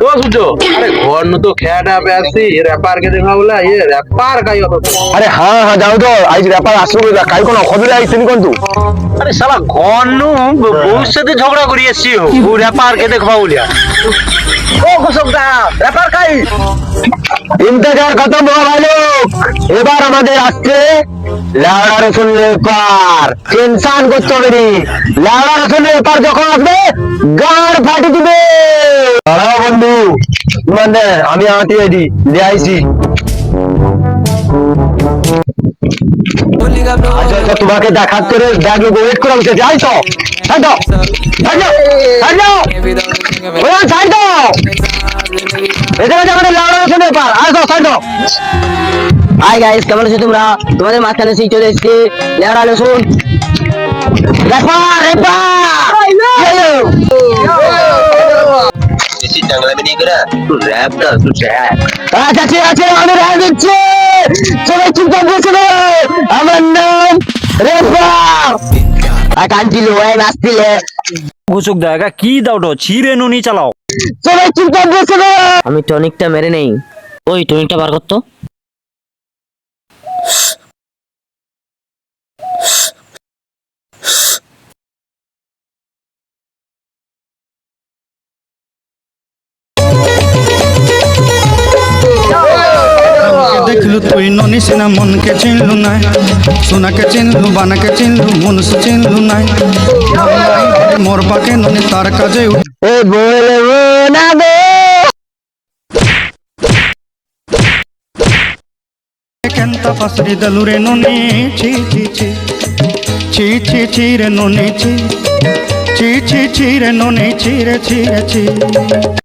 ও সুজো আরে ঘর নু তো খেয়াটা পেয়েছি র্যাপার কে দেখা বলে এ র্যাপার কাই অত আরে হ্যাঁ হ্যাঁ যাও তো আজ ব্যাপার আসলো কাই কোন খবর আইছেন কোন তু? আরে শালা ঘর নু বউর সাথে ঝগড়া করি ও র্যাপার কে দেখবা বলিয়া ও কুসুম র্যাপার কাই? ইন্তজার খতম হওয়া ভালো এবার আমাদের আসছে লাউড়া রসুন লেপার। টেনশন করতে হবে লাউড়া রসুন লেপার যখন আসবে গাড় ফাটি দিবে। মানে আমি আঁটি এডি দিয়ে আইছি আচ্ছা তোমাকে দেখার করে ব্যাগ ওয়েট করে বসেছি আই তো আছো তোমরা? তোমাদের মাঝখানে সেই চলে এসেছে রসুন রেপার রেপার করে র‍্যাপ র‍্যাপ আচ্ছা ঠিক আছে আমি রায় দিচ্ছি। সবাই চুপচাপ বসে আমার নাম রেপার আর কানছিল নাচছিলে। ঘুষুক জায়গা কি দাও ছিঁড়ে নুনি চালাও। সবাই বসে আমি টনিকটা মেরে নেই। ওই টনিকটা বার করতো দেখলু তুই ননি সিনা মনকে চিনলু নাই। সোনাকে চিনলু বানাকে চিনলু মনুষ চিনলু নাই। মোর পাকে ননি তার কাজে এ বলব না গো। কেনতা পাসরি দলু রে ননি? ছি ছি ছি। ছি ছি ছি রে ননি ছি। ছি ছি ছি রে ননি ছি রে ছি রে ছি।